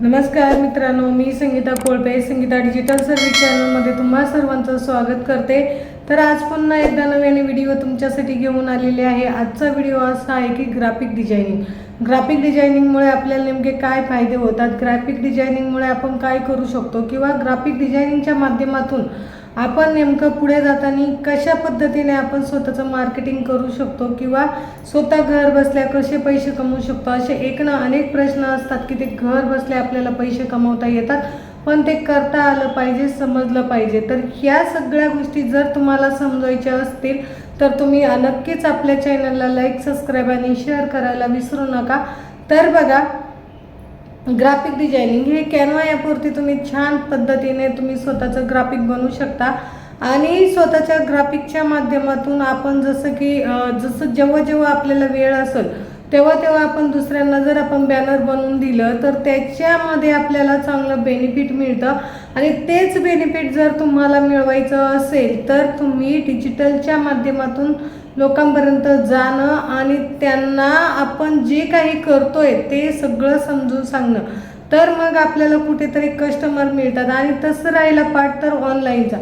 नमस्कार मित्रांनो मी संगीता कोळपे संगीता डिजिटल सर्व्हिस चॅनलमध्ये तुम्हा सर्वांचं स्वागत करते. तर आज पुन्हा एकदा नव्याने व्हिडिओ तुमच्यासाठी घेऊन आलेले आहे. आजचा व्हिडिओ असा आहे की ग्राफिक डिझायनिंग ग्राफिक डिझायनिंगमुळे आपल्याला नेमके काय फायदे होतात? ग्राफिक डिझायनिंगमुळे आपण काय करू शकतो? किंवा ग्राफिक डिझायनिंगच्या माध्यमातून आपण नेमकं पुढे जाताना कशा पद्धतीने आपण स्वतःचं मार्केटिंग करू शकतो किंवा स्वतः घर बसल्या कसे पैसे कमवू शकतो? असे एक ना अनेक प्रश्न असतात की ते घर बसल्या आपल्याला पैसे कमवता येतात पण ते करता आलं पाहिजे समजलं पाहिजे. तर ह्या सगळ्या गोष्टी जर तुम्हाला समजायच्या असतील तर तुम्ही नक्कीच आपल्या चॅनलला लाईक सबस्क्राईब आणि शेअर करायला विसरू नका. तर बघा ग्राफिक डिझायनिंग हे कॅनवा यापुरती तुम्ही छान पद्धतीने तुम्ही स्वतःचं ग्राफिक बनवू शकता. आणि स्वतःच्या ग्राफिकच्या माध्यमातून आपण जसं की जसं जेव्हा जेव्हा आपल्याला वेळ असेल तेव्हा तेव्हा आपण दुसऱ्यांना जर आपण बॅनर बनवून दिलं तर त्याच्यामध्ये आपल्याला चांगलं बेनिफिट मिळतं. आणि तेच बेनिफिट जर तुम्हाला मिळवायचं असेल तर तुम्ही डिजिटलच्या माध्यमातून लोकांपर्यंत जाणं आणि त्यांना आपण जे काही करतोय ते सगळं समजून सांगणं. तर मग आपल्याला कुठेतरी कस्टमर मिळतात. आणि तसं राहिला पाठ तर ऑनलाईनचा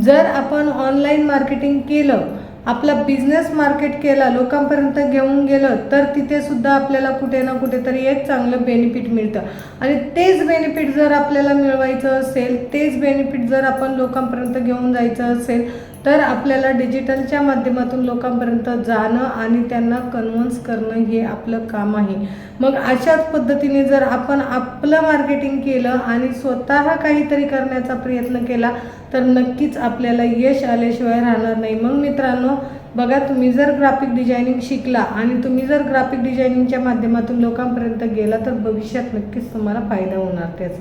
जर आपण ऑनलाईन मार्केटिंग केलं आपला बिझनेस मार्केट केला लोकांपर्यंत घेऊन गेलं तर तिथे सुद्धा आपल्याला कुठे ना कुठेतरी एक चांगलं बेनिफिट मिळतं. आणि तेच बेनिफिट जर आपल्याला मिळवायचं असेल तेच बेनिफिट जर आपण लोकांपर्यंत घेऊन जायचं असेल तर आपल्याला डिजिटलच्या माध्यमातून लोकांपर्यंत जाणं आणि त्यांना कन्व्हन्स करणं हे आपलं काम आहे. मग अशाच पद्धतीने जर आपण आपलं मार्केटिंग केलं आणि स्वतः काहीतरी करण्याचा प्रयत्न केला तर नक्कीच आपल्याला यश आल्याशिवाय राहणार नाही. मग मित्रांनो बघा तुम्ही जर ग्राफिक डिझायनिंग शिकला आणि तुम्ही जर ग्राफिक डिझायनिंगच्या माध्यमातून लोकांपर्यंत गेला तर भविष्यात नक्कीच तुम्हाला फायदा होणार त्याचा.